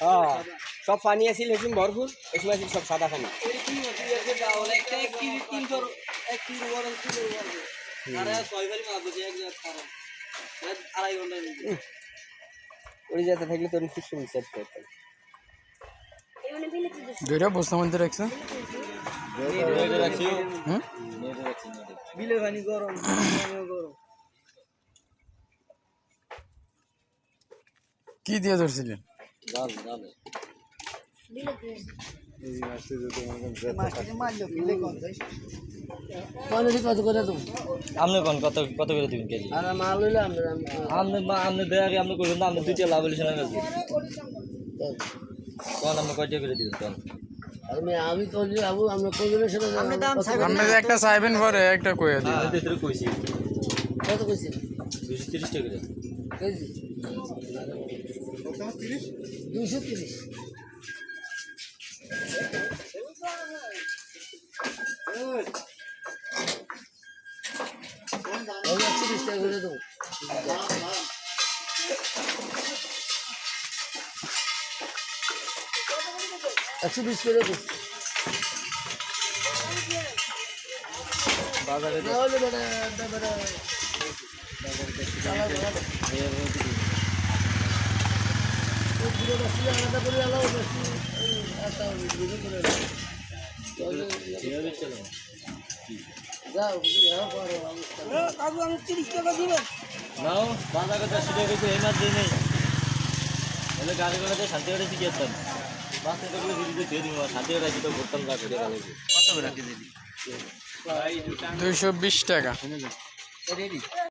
হ্যাঁ সব পানি আছিল সেদিন ভরপুর সময় আছিল সব সাদা পানি। ওই যেতে থাকলে তোর খুব সমস্যা করতাম দুইটা বস্তার মধ্যে রাখছে? বিলে পানি গরম। কি দিয়ে ধরছিলেন? কত করে তুমি আপনি কোন কত কত করে দিবেন কেজি? আর মাল হইলে আমরা আপনি বা আপনি দেয়া আপনি করবেন না আপনি দুইটা লাভ হলে শোনা গেছে। কোন আপনি কয়টা করে দিবেন কোন? আমি আমি কইলি আবু আমরা কইলে সেটা আপনি একটা চাইবেন পরে কইছি। কত কইছি টাকা কেজি দুশো তিরিশ তিরিশ টাকা করে দেবো একশো বিশ করে দেবো। বাজারে কাকু আমি তিরিশ টাকা দিবেন নাও বাজারে চারশো টাকা কিন্তু এই দিয়ে নেই। তাহলে গাড়ি ঘোড়াতে শান্তি করে শিখে যেতাম দিদি দিয়ে দিব শান্তি গা দুইশো বিশ টাকা।